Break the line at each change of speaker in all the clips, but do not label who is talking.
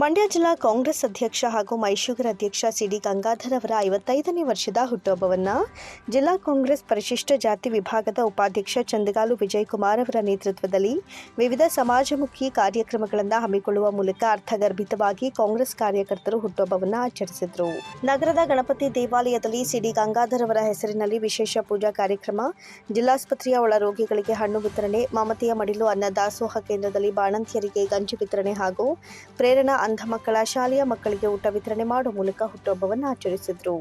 ಮಂಡ್ಯ ಜಿಲ್ಲಾ ಕಾಂಗ್ರೆಸ್ ಅಧ್ಯಕ್ಷ ಹಾಗೂ ಮೈಸೂಗರ ಅಧ್ಯಕ್ಷ ಸಿಡಿ ಗಂಗಾಧರ್ ಅವರ ಐವತ್ತೈದನೇ ವರ್ಷದ ಹುಟ್ಟುಹಬ್ಬವನ್ನು ಜಿಲ್ಲಾ ಕಾಂಗ್ರೆಸ್ ಪರಿಶಿಷ್ಟ ಜಾತಿ ವಿಭಾಗದ ಉಪಾಧ್ಯಕ್ಷ ಚಂದಗಾಲು ವಿಜಯಕುಮಾರ್ ಅವರ ನೇತೃತ್ವದಲ್ಲಿ ವಿವಿಧ ಸಮಾಜಮುಖಿ ಕಾರ್ಯಕ್ರಮಗಳನ್ನು ಹಮ್ಮಿಕೊಳ್ಳುವ ಮೂಲಕ ಅರ್ಥಗರ್ಭಿತವಾಗಿ ಕಾಂಗ್ರೆಸ್ ಕಾರ್ಯಕರ್ತರು ಹುಟ್ಟುಹಬ್ಬವನ್ನು ಆಚರಿಸಿದರು. ನಗರದ ಗಣಪತಿ ದೇವಾಲಯದಲ್ಲಿ ಸಿಡಿ ಗಂಗಾಧರ್ ಅವರ ಹೆಸರಿನಲ್ಲಿ ವಿಶೇಷ ಪೂಜಾ ಕಾರ್ಯಕ್ರಮ, ಜಿಲ್ಲಾಸ್ಪತ್ರೆಯ ಒಳ ರೋಗಿಗಳಿಗೆ ಹಣ್ಣು ವಿತರಣೆ, ಮಮತೆಯ ಮಡಿಲು ಅನ್ನ ದಾಸೋಹ ಕೇಂದ್ರದಲ್ಲಿ ಬಾಣಂತಿಯರಿಗೆ ಗಂಜಿ ವಿತರಣೆ ಹಾಗೂ ಪ್ರೇರಣಾ ಅಂಧ ಮಕ್ಕಳ ಶಾಲೆಯ ಮಕ್ಕಳಿಗೆ ಊಟ ವಿತರಣೆ ಮಾಡುವ ಮೂಲಕ ಹುಟ್ಟುಹಬ್ಬವನ್ನು ಆಚರಿಸಿದರು.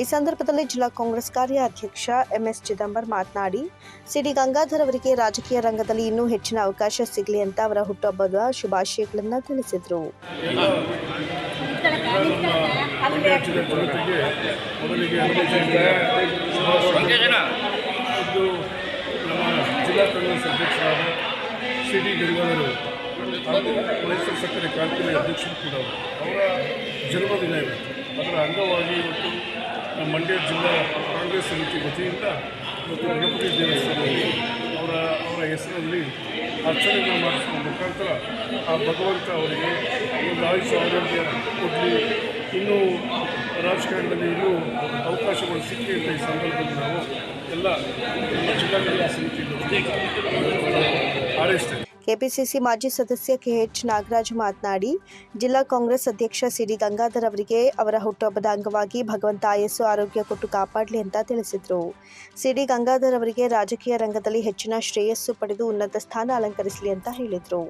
ಈ ಸಂದರ್ಭದಲ್ಲಿ ಜಿಲ್ಲಾ ಕಾಂಗ್ರೆಸ್ ಕಾರ್ಯಾಧ್ಯಕ್ಷ ಎಂಎಸ್ ಚಿದಂಬರ್ ಮಾತನಾಡಿ, ಸಿಡಿ ಗಂಗಾಧರ್ ಅವರಿಗೆ ರಾಜಕೀಯ ರಂಗದಲ್ಲಿ ಇನ್ನೂ ಹೆಚ್ಚಿನ ಅವಕಾಶ ಸಿಗಲಿ ಅಂತ ಅವರ ಹುಟ್ಟುಹಬ್ಬದ ಶುಭಾಶಯಗಳನ್ನು ತಿಳಿಸಿದರು.
ಜಿಲ್ಲಾ ಕಾಂಗ್ರೆಸ್ ಮೈಸೂರು ಸಕ್ಕರೆ ಕಾರ್ಖಾನೆ ಅಧ್ಯಕ್ಷರು ಕೂಡ ಅವರ ಜನ್ಮದಿನ ಇವತ್ತು. ಅದರ ಅಂಗವಾಗಿ ಇವತ್ತು ನಮ್ಮ ಮಂಡ್ಯ ಜಿಲ್ಲಾ ಕಾಂಗ್ರೆಸ್ ಸಮಿತಿ ವತಿಯಿಂದ ಇವತ್ತು ಗಣಪತಿ ದೇವಸ್ಥಾನದಲ್ಲಿ ಅವರ ಅವರ ಹೆಸರಲ್ಲಿ ಅರ್ಚನೆಗಳು ಮಾಡಿಸುವ ಮುಖಾಂತರ ಆ ಭಗವಂತ ಅವರಿಗೆ ಒಂದು ಆಯುಷ ಆರೋಗ್ಯ ಕೊಡಲಿ. ಇನ್ನೂ ರಾಜಕಾರಣದಲ್ಲಿ ಇನ್ನೂ ಅವಕಾಶಗಳು ಸಿಕ್ಕಿ ಅಂತ ಈ ಸಂದರ್ಭದಲ್ಲಿ ನಾವು ಎಲ್ಲ ಜಿಲ್ಲಾ ಕಾಂಗ್ರೆಸ್ ಸಮಿತಿ ಹಾರೈಸ್ತೇವೆ
ಕೆಪಿಸಿಸಿ ಮಾಜಿ ಸದಸ್ಯ ಕೆಎಚ್ ನಾಗರಾಜ್ ಮಾತನಾಡಿ, ಜಿಲ್ಲಾ ಕಾಂಗ್ರೆಸ್ ಅಧ್ಯಕ್ಷ ಸಿಡಿ ಗಂಗಾಧರ್ ಅವರಿಗೆ ಅವರ ಹುಟ್ಟುಹಬ್ಬದ ಅಂಗವಾಗಿ ಭಗವಂತ ಆಯಸ್ಸು ಆರೋಗ್ಯ ಕೊಟ್ಟು ಕಾಪಾಡಲಿ ಅಂತ ತಿಳಿಸಿದರು. ಸಿಡಿ ಗಂಗಾಧರ್ ಅವರಿಗೆ ರಾಜಕೀಯ ರಂಗದಲ್ಲಿ ಹೆಚ್ಚಿನ ಶ್ರೇಯಸ್ಸು ಪಡೆದು ಉನ್ನತ ಸ್ಥಾನ ಅಲಂಕರಿಸಲಿ ಅಂತ ಹೇಳಿದರು.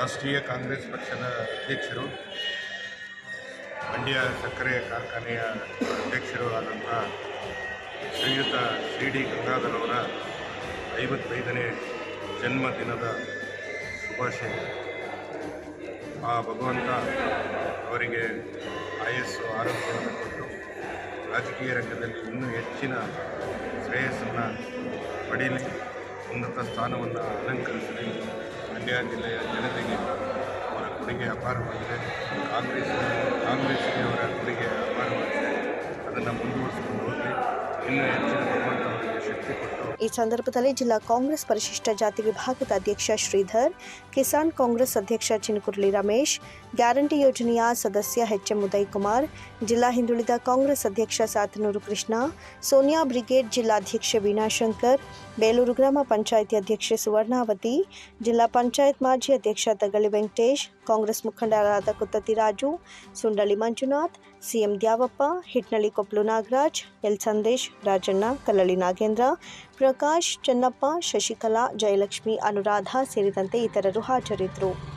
ರಾಷ್ಟ್ರೀಯ ಕಾಂಗ್ರೆಸ್ ಪಕ್ಷದ ಅಧ್ಯಕ್ಷರು, ಮಂಡ್ಯ ಸಕ್ಕರೆ ಕಾರ್ಖಾನೆಯ ಅಧ್ಯಕ್ಷರು ಆದಂಥ ಶ್ರೀಯುತ ಶ್ರೀ ಡಿ ಗಂಗಾಧರ್ ಅವರ ಐವತ್ತೈದನೇ ಜನ್ಮದಿನದ ಶುಭಾಶಯ. ಆ ಭಗವಂತ ಅವರಿಗೆ ಆಯಸ್ಸು, ಆರೋಗ್ಯವನ್ನು ಕೊಟ್ಟು ರಾಜಕೀಯ ರಂಗದಲ್ಲಿ ಇನ್ನೂ ಹೆಚ್ಚಿನ ಶ್ರೇಯಸ್ಸನ್ನು ಪಡೀಲಿ. ಉನ್ನತ ಸ್ಥಾನವನ್ನು ಅಲಂಕರಿಸಲಿ. ಮಂಡ್ಯ ಜಿಲ್ಲೆಯ ಜನತೆಗೆ ಅವರ ಕೊಡುಗೆ ಅಪಾರವಾಗಿದೆ. ಕಾಂಗ್ರೆಸ್ ಕಾಂಗ್ರೆಸ್ಗೆ ಅವರ ಕೊಡುಗೆ ಅಪಾರವಾಗಿದೆ. ಅದನ್ನು ಮುಂದುವರಿಸಿಕೊಂಡು ಹೋಗಿ ಇನ್ನೂ ಹೆಚ್ಚಿನ ಭಗವಂತ ಅವರಿಗೆ ಶಕ್ತಿ ಕೊಟ್ಟು
ಈ ಸಂದರ್ಭದಲ್ಲಿ ಜಿಲ್ಲಾ ಕಾಂಗ್ರೆಸ್ ಪರಿಶಿಷ್ಟ ಜಾತಿ ವಿಭಾಗದ ಅಧ್ಯಕ್ಷ ಶ್ರೀಧರ್, ಕಿಸಾನ್ ಕಾಂಗ್ರೆಸ್ ಅಧ್ಯಕ್ಷ ಚಿನಕುರ್ಲಿ ರಮೇಶ್, ಗ್ಯಾರಂಟಿ ಯೋಜನೆಯ ಸದಸ್ಯ ಎಚ್ ಎಂ ಉದಯ್ ಕುಮಾರ್ ಜಿಲ್ಲಾ ಹಿಂದುಳಿದ ಕಾಂಗ್ರೆಸ್ ಅಧ್ಯಕ್ಷ ಸಾತನೂರು ಕೃಷ್ಣ, ಸೋನಿಯಾ ಬ್ರಿಗೇಡ್ ಜಿಲ್ಲಾಧ್ಯಕ್ಷೆ ವೀಣಾಶಂಕರ್ ಬೇಲೂರು ಗ್ರಾಮ ಪಂಚಾಯಿತಿ ಅಧ್ಯಕ್ಷೆ ಸುವರ್ಣಾವತಿ, ಜಿಲ್ಲಾ ಪಂಚಾಯತ್ ಮಾಜಿ ಅಧ್ಯಕ್ಷ ತಗಳಿ ವೆಂಕಟೇಶ್, ಕಾಂಗ್ರೆಸ್ ಮುಖಂಡರಾದ ಕುತ್ತತಿ ರಾಜು ಸುಂಡಳಿ ಮಂಜುನಾಥ್, ಸಿಎಂ ದ್ಯಾವಪ್ಪ, ಹಿಟ್ನಳ್ಳಿ ಕೊಪ್ಪಲು ನಾಗರಾಜ್, ಎಲ್ ಸಂದೇಶ್, ರಾಜಣ್ಣ, ಕಲ್ಲಳ್ಳಿ ನಾಗೇಂದ್ರ ಪ್ರಕಾಶ್ ಚನ್ನಪ್ಪ ಶಶಿಕಲಾ ಜಯಲಕ್ಷ್ಮಿ ಅನುರಾಧ ಸೇರಿದಂತೆ ಇತರರು ಹಾಜರಿದ್ದರು.